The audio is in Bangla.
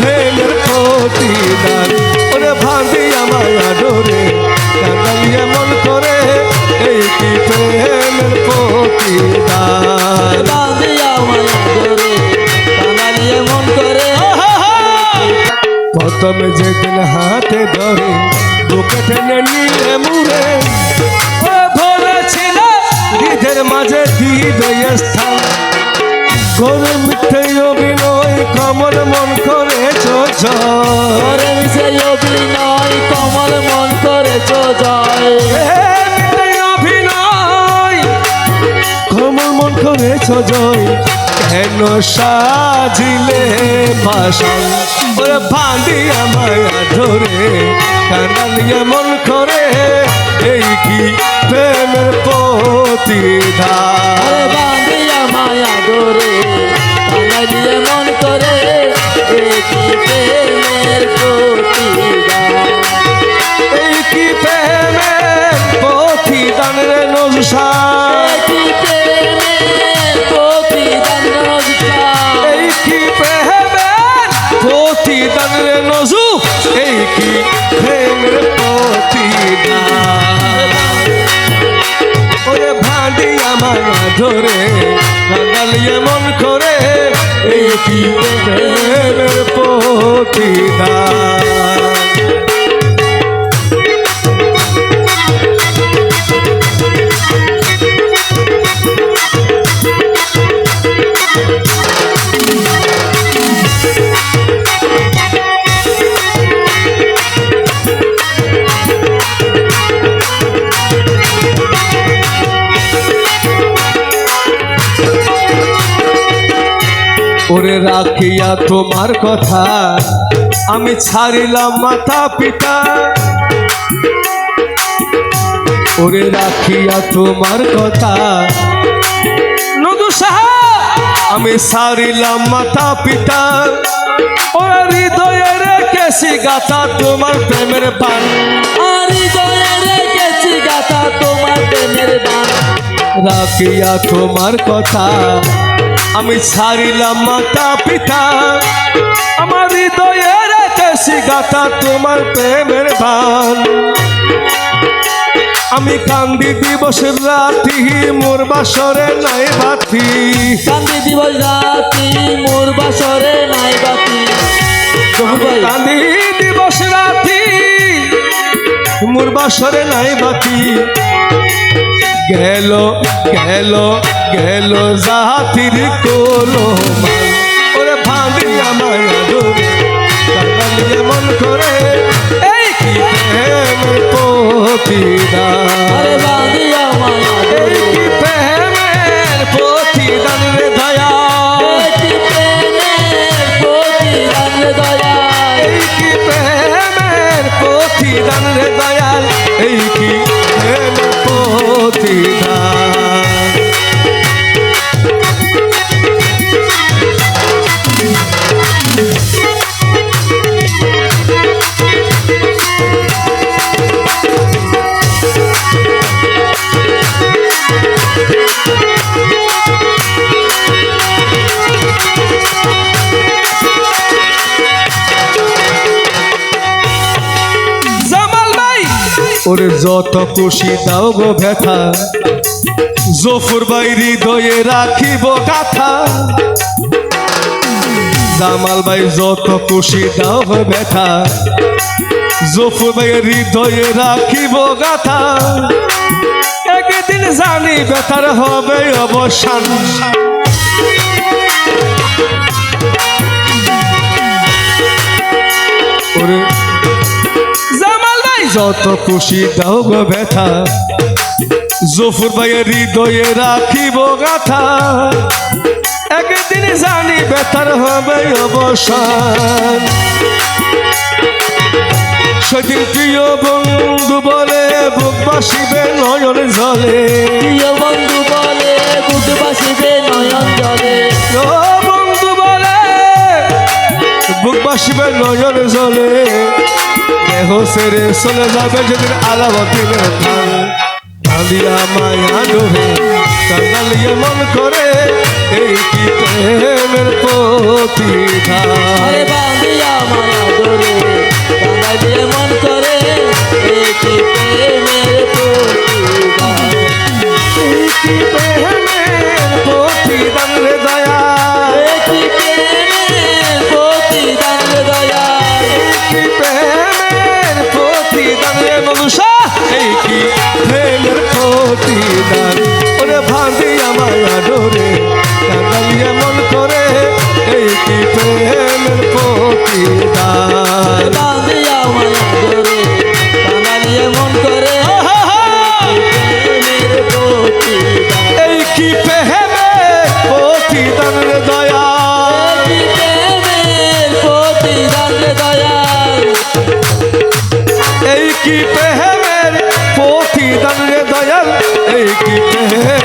প্রেমের প্রতিদান। ওরে ভাবি আমায় আদরে মন করে এই কি প্রেমের প্রতিদান করে। প্রথম যেদিন হাতে ধরে বুকে টেনে নিয়ে মুড়ে। ও ভরেছিল হৃদের মাঝে স্থান করে মিথ্যে কমল মন করে চোর ঘরে অভিনয় কমল মন করেছ জয়। অভিনয় কমল মন করেছ জয়। কেন সাজিলে ভাষা ওরে ফাঁদি আমায় ধরে। কানালিয়ে মন করে এই কি প্রেমের বাঁধিয়া মায়া ধরে কাঙালিয়ে মন করে। ধরে রাঙালিয়ে মন করে এই কি প্রেমের রাখিয়া তোমার কথা। আমি ছাড়িলাম মাতা পিতা। ওরে রাখিয়া তোমার কথা। আমি ছাড়িলাম মাতা পিতা। ওরা হৃদয়ে রেখেছি গাথা তোমার প্রেমের হৃদয়ে রেখেছি গাথা তোমার প্রেমের বান। রাখিয়া তোমার কথা। আমি ছাড়িলাম মাতা পিতা। আমার হৃদয়ে রেখেছি গাথা তোমার প্রেমের বান। আমি কান্দি দিবসের রাতি মোর বাসরে নাই বাতি। কান্দি দিবস রাতি মোর বাসরে নাই বাতি। কান্দি দিবস রাতি মোর বাসরে নাই বাতি। গেল গেল গেল জাতির কোলো। ওরে যত খুশি দাও গো ব্যথা। জফর ভাই হৃদয়ে রাখিব গাথা। জামাল ভাই, যত খুশি দাও গো ব্যথা। জফর ভাই হৃদয়ে রাখিব গাথা। একদিন জানি ব্যথার হবে অবসান। যত খুশি দাও গো ব্যথা। জফর ভাইয়ের হৃদয়ে রাখিব গাথা। একদিন জানি ব্যথার হবে অবসান। সেদিন প্রিয় বন্ধু বলে বুক বাসিবে নয়ন জলে। প্রিয় বন্ধু বলে বুক বাসিবে নয়ন জলে। ও বন্ধু বলে বুক বাসিবে নয়ন জলে। দেহ সেরে চলে যাবে যেদিন আলামতির ধান কাঁদিয়া মায়া ডোহে কান্দালিয়ে মন করে এই কি প্রেমের বাঁধিয়া মায়া কান্না মন করে এই কি প্রেমের প্রতিদান এই কি প্রেমের প্রতিদান এই কি প্রেমের প্রতিদান রে দয়াল এই কি প্রেমের